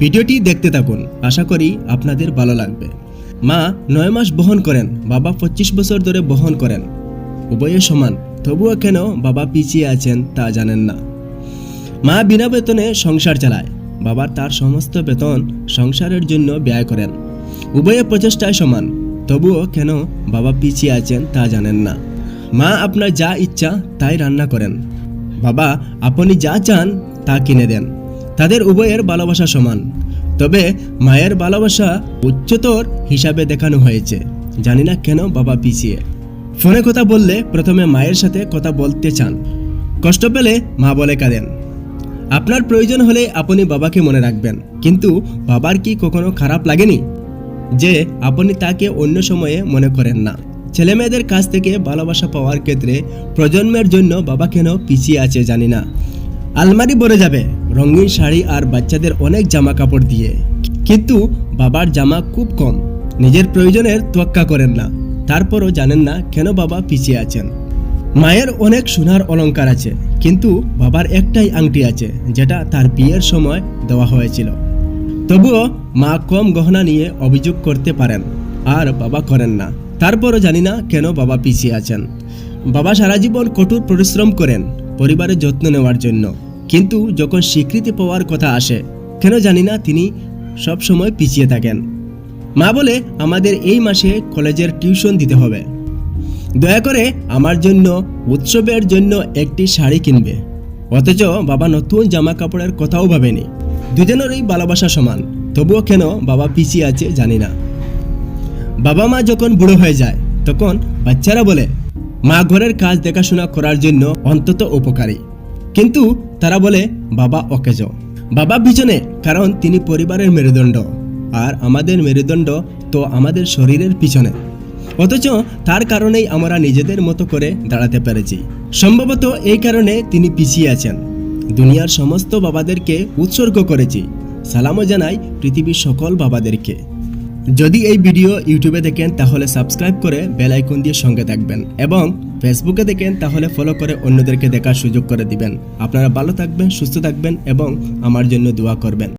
ভিডিওটি দেখতে থাকুন। আশা করি আপনাদের ভালো লাগবে। মা নয় মাস বহন করেন, বাবা পঁচিশ বছর ধরে বহন করেন। উভয়ে সমান, তবুও কেন বাবা পিছিয়ে আছেন তা জানেন না। মা বিনা বেতনে সংসার চালায়, বাবা তার সমস্ত বেতন সংসারের জন্য ব্যয় করেন। উভয়ে প্রচেষ্টায় সমান, তবুও কেন বাবা পিছিয়ে আছেন তা জানেন না। মা আপনার যা ইচ্ছা তাই রান্না করেন। বাবা, আপনি যা চান তা কিনে দেন। তাদের উভয়ের ভালোবাসা সমান। তবে মায়ের ভালোবাসা উচ্চতর হিসাবে দেখানো হয়েছে। জানি না কেন বাবা পিছিয়ে। ফোনে কথা বললে প্রথমে মায়ের সাথে কথা বলতে চান। কষ্ট পেলে মা বলে কাঁদেন। আপনার প্রয়োজন হলে আপনি বাবাকে মনে রাখবেন। কিন্তু বাবার কি কখনো খারাপ লাগেনি? যে আপনি তাকে অন্য সময়ে মনে করেন না। ছেলেমেয়েদের কাছ থেকে ভালোবাসা পাওয়ার ক্ষেত্রে প্রজন্মের জন্য বাবা কেন পিছিয়ে আছে জানি না। আলমারি ভরে যাবে। রঙিন শাড়ি আর বাচ্চাদের অনেক জামা কাপড় দিয়ে। কিন্তু বাবার জামা খুব কম। নিজের প্রয়োজনের তোয়াক্কা করেন না। তারপরও জানেন না কেন বাবা পিছিয়ে আছেন। মায়ের অনেক সোনার অলংকার আছে, কিন্তু বাবার একটাই আংটি আছে, যেটা তার বিয়ের সময় দেওয়া হয়েছিল। তবুও মা কম গহনা নিয়ে অভিযোগ করতে পারেন, আর বাবা করেন না। তারপরও জানি না কেন বাবা পিছিয়ে আছেন। বাবা সারা জীবন কঠোর পরিশ্রম করেন, পরিবারের যত্ন নেওয়ার জন্য। কিন্তু যখন স্বীকৃতি পাওয়ার কথা আসে, কেন জানি না তিনি সব সময় পিছিয়ে থাকেন। মা বলে, আমাদের এই মাসে কলেজের টিউশন দিতে হবে। দয়া করে আমার জন্য, উৎসবের জন্য একটি শাড়ি কিনবে। অথচ বাবা নতুন জামা কাপড়ের কথাও ভাবেনি। দুজনেরই ভালোবাসা সমান। তবুও কেন বাবা পিছিয়ে আছে জানি না। বাবা মা যখন বুড়ো হয়ে যায়, তখন বাচ্চারা বলে, মা ঘরের কাজ দেখাশোনা করার জন্য অন্তত উপকারী। কিন্তু তারা বলে, বাবা অকেজ বাবা পিছনে, কারণ তিনি পরিবারের মেরুদণ্ড, আর আমাদের মেরুদণ্ড তো আমাদের শরীরের পিছনে। অথচ তার কারণেই আমরা নিজেদের মতো করে দাঁড়াতে পেরেছি। সম্ভবত এই কারণে তিনি পিছিয়ে আছেন। দুনিয়ার সমস্ত বাবাদেরকে উৎসর্গ করেছি। সালামও জানাই পৃথিবীর সকল বাবাদেরকে। যদি এই ভিডিও ইউটিউবে দেখেন, তাহলে সাবস্ক্রাইব করে বেল আইকন দিয়ে সঙ্গে থাকবেন এবং ফেসবুকে দেখেন, তাহলে ফলো করে অন্যদেরকে দেখার সুযোগ করে দিবেন। আপনারা ভালো থাকবেন, সুস্থ থাকবেন এবং আমার জন্য দোয়া করবেন।